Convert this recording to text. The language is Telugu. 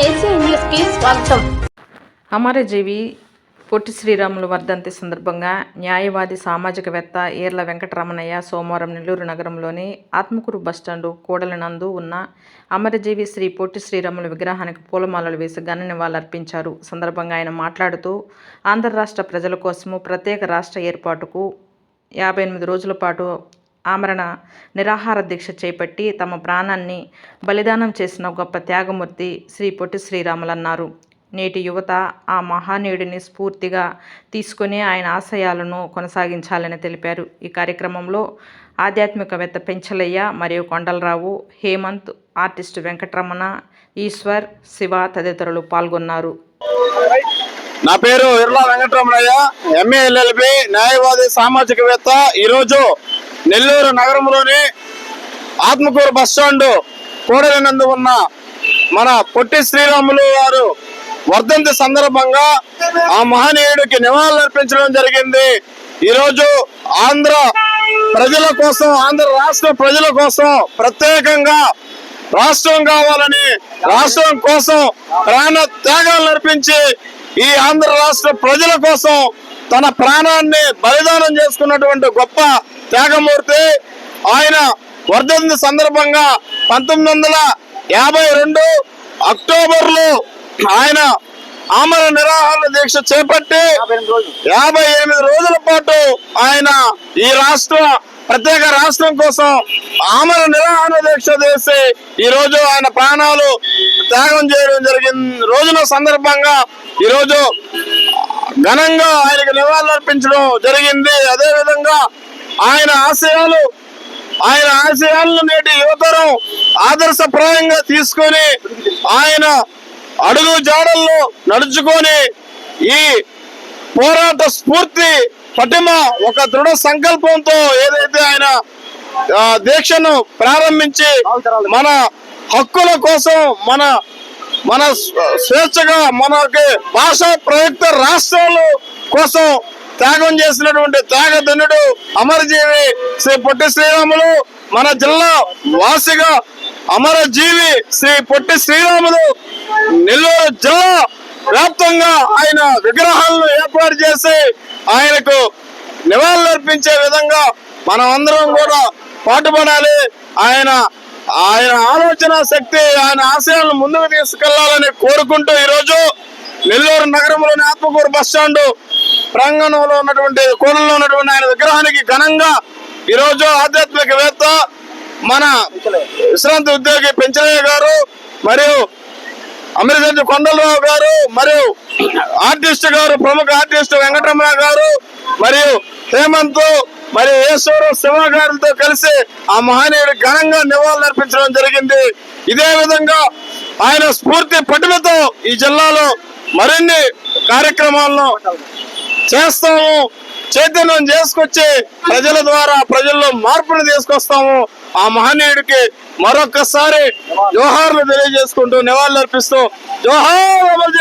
ఏసీ స్వాగతం. అమరజీవి పొట్టి శ్రీరాములు వర్ధంతి సందర్భంగా న్యాయవాది సామాజికవేత్త ఏర్ల వెంకటరమణయ్య సోమవారం నెల్లూరు నగరంలోని ఆత్మకూరు బస్టాండు కూడలినందు ఉన్న అమరజీవి శ్రీ పొట్టి శ్రీరాములు విగ్రహానికి పూలమాలలు వేసి ఘన నివాళులర్పించారు. సందర్భంగా ఆయన మాట్లాడుతూ ఆంధ్ర రాష్ట్ర ప్రజల కోసము ప్రత్యేక రాష్ట్ర ఏర్పాటుకు యాభై ఎనిమిది రోజుల పాటు ఆమరణ నిరాహార దీక్ష చేపట్టి తమ ప్రాణాన్ని బలిదానం చేసిన గొప్ప త్యాగమూర్తి శ్రీ పొట్టి శ్రీరాములన్నారు. నేటి యువత ఆ మహానీయుడిని స్ఫూర్తిగా తీసుకుని ఆయన ఆశయాలను కొనసాగించాలని తెలిపారు. ఈ కార్యక్రమంలో ఆధ్యాత్మికవేత్త పెంచలయ్య మరియు కొండలరావు హేమంత్ ఆర్టిస్టు వెంకటరమణ ఈశ్వర్ శివ తదితరులు పాల్గొన్నారు. నా పేరు ఇర్లా వెంకటరమణయ్య ఎంఏ ఎల్ఎల్బి న్యాయవాది సామాజికవేత్త. ఈరోజు నెల్లూరు నగరంలోని ఆత్మకూరు బస్ స్టాండ్ కూడలినందు ఉన్న మన పొట్టి శ్రీరాములు వారు వర్ధంతి సందర్భంగా ఆ మహనీయుడికి నివాళులర్పించడం జరిగింది. ఈరోజు ఆంధ్ర ప్రజల కోసం ఆంధ్ర రాష్ట్ర ప్రజల కోసం ప్రత్యేకంగా రాష్ట్రం కావాలని రాష్ట్రం కోసం ప్రాణ త్యాగాలు నడిపించి ఈ ఆంధ్ర రాష్ట్ర ప్రజల కోసం తన ప్రాణాన్ని బలిదానం చేసుకున్నటువంటి గొప్ప త్యాగమూర్తి ఆయన వర్ధంతి సందర్భంగా పంతొమ్మిది వందల యాభై రెండు అక్టోబర్లో ఆయన ఆమర నిరాహార దీక్ష చేపట్టి యాభై ఎనిమిది రోజుల పాటు ఆయన ఈ రాష్ట్ర ప్రత్యేక రాష్ట్రం కోసం ఆమర నిరాహార దీక్ష చేసి ఈ రోజు ఆయన ప్రాణాలు త్యాగం చేయడం జరిగింది. రోజున సందర్భంగా ఈ రోజు ఘనంగా ఆయనకు నివాళులర్పించడం జరిగింది. అదే విధంగా ఆయన ఆశయాలు ఆయన ఆశయాలను నేటి యువతరం ఆదర్శప్రాయంగా తీసుకొని ఆయన అడుగు జాడల్లో నడుచుకొని ఈ పోరాట స్ఫూర్తి పటిమ ఒక దృఢ సంకల్పంతో ఏదైతే ఆయన దీక్షను ప్రారంభించి మన హక్కుల కోసం మన మన స్వేచ్ఛగా మనకి భాషా ప్రయుక్త రాష్ట్రాలు కోసం త్యాగం చేసినటువంటి త్యాగధనుడు అమరజీవి శ్రీ పొట్టి శ్రీరాములు మన జిల్లా వాసిగా అమరజీవి శ్రీ పొట్టి శ్రీరాములు నెల్లూరు జిల్లా వ్యాప్తంగా ఆయన విగ్రహాలను ఏర్పాటు చేసి ఆయనకు నివాళులర్పించే విధంగా మనం అందరం కూడా పాటుపడాలి. ఆయన ఆయన ఆలోచన శక్తి ఆయన ఆశయాలను ముందుకు తీసుకెళ్ళాలని కోరుకుంటూ ఈరోజు నెల్లూరు నగరంలోని ఆత్మకూరు బస్ స్టాండ్ ప్రాంగణంలో ఉన్నటువంటి కోణంలో ఉన్నటువంటి ఆయన విగ్రహానికి ఘనంగా ఈరోజు ఆధ్యాత్మికవేత్త మన విశ్రాంతి ఉద్యోగి పెంచరయ్య గారు మరియు అమృతజి కొండలరావు గారు మరియు ఆర్టిస్ట్ గారు ప్రముఖ ఆర్టిస్ట్ వెంకటరమణ గారు మరియు హేమంత్ మరియు ఈశ్వరు శివ గారితో కలిసి ఆ మహనీయుడు ఘనంగా నివాళులర్పించడం జరిగింది. ఇదే విధంగా ఆయన స్ఫూర్తి పటిమతో ఈ జిల్లాలో మరిన్ని కార్యక్రమాలను చేస్తాము. చైతన్యం చేసుకొచ్చి ప్రజల ద్వారా ప్రజల్లో మార్పును తీసుకొస్తాము. ఆ మహనీయుడికి మరొకసారి జోహార్లు తెలియజేసుకుంటూ నివాళులర్పిస్తూ జోహార్ అమలు